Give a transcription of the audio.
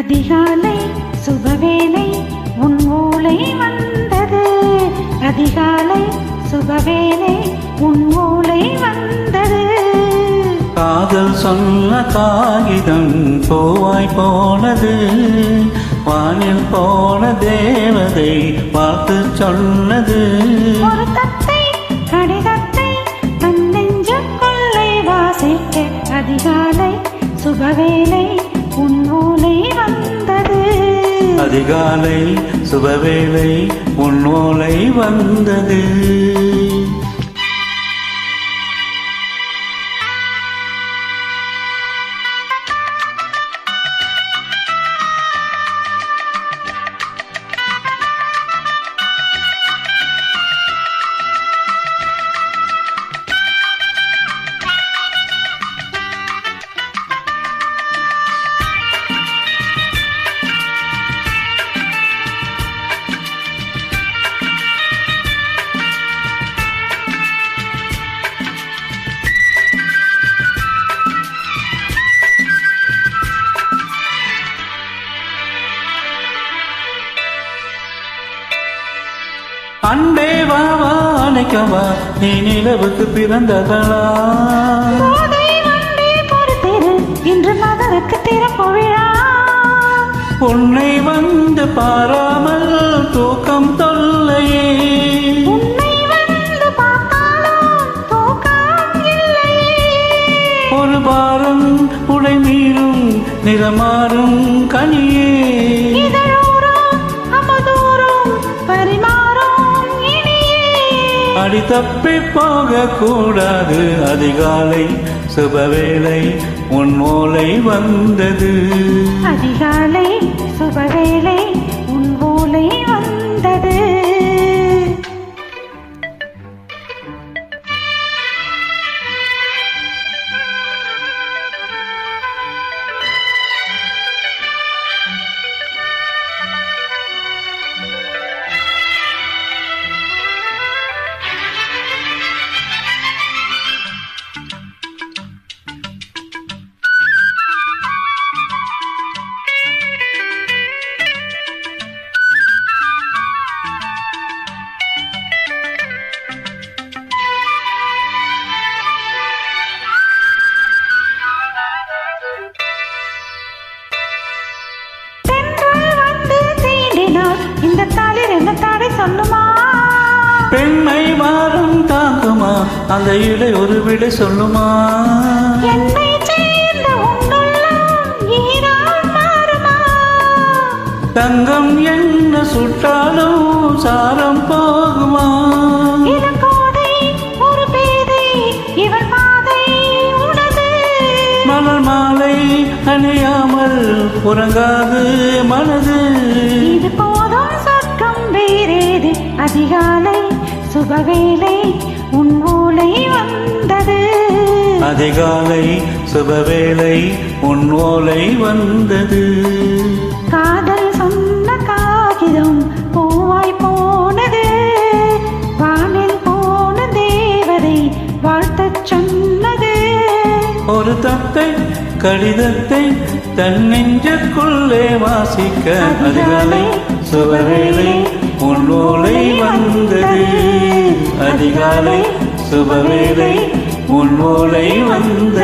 அதிகாலை சுபவேளை உன் ஓலை வந்தது. அதிகாலை சுபவேளை உன் ஓலை வந்தது. காதல் சொன்ன காகிதம் பூவாய் போனது. வானில் போன தேவதை பார்த்து சொன்னது. ஒரு தத்தை கடிதத்தை தன் நெஞ்சுக்குள்ளே வாசிக்க. அதிகாலை சுபவேளை உன்னோலை வந்தது. அதிகாலை சுபவேளை உன்னோலை வந்தது. அன்பே வா வா அணைக்கவா நீ நிலவுக்கு பிறந்ததளா இன்று மகனுக்கு திறப்பு விழா. உன்னை வந்து பாராமல் தூக்கம் தொல்லையே. ஒரு பாரம் உடை மீறும் நிறமாறும் கனியே. அடி தப்பி போக கூடாது அதிகாலை சுபவேளை உன் ஓலை வந்தது. அதிகாலை சுப இந்த தாளிர் என்ன தடை சொல்லுமா? பெண்மை மாறும் தாங்குமா? அந்த இடை ஒரு விடை சொல்லுமா? தங்கம் என்ன சுட்டாலும் சாரம் போகுமா? மலர் மாலை அணியாமல் உறங்காது மனது. அதிகாலை சுபவேளை உன் ஓலை வந்தது. அதிகாலை சுபவேளை உன் ஓலை வந்தது. காதல் சொன்ன காகிதம் பூவாய் போனது. வானில் போன தேவதை வாழ்த்தச் சொன்னது. ஒரு தத்தை கடிதத்தை தன் நெஞ்சுக்குள்ளே வாசிக்க அதிகாலை சுபவேளை உன் ஓலை வந்தது. அதிகாலை சுபவேளை உன் மூளை வந்தது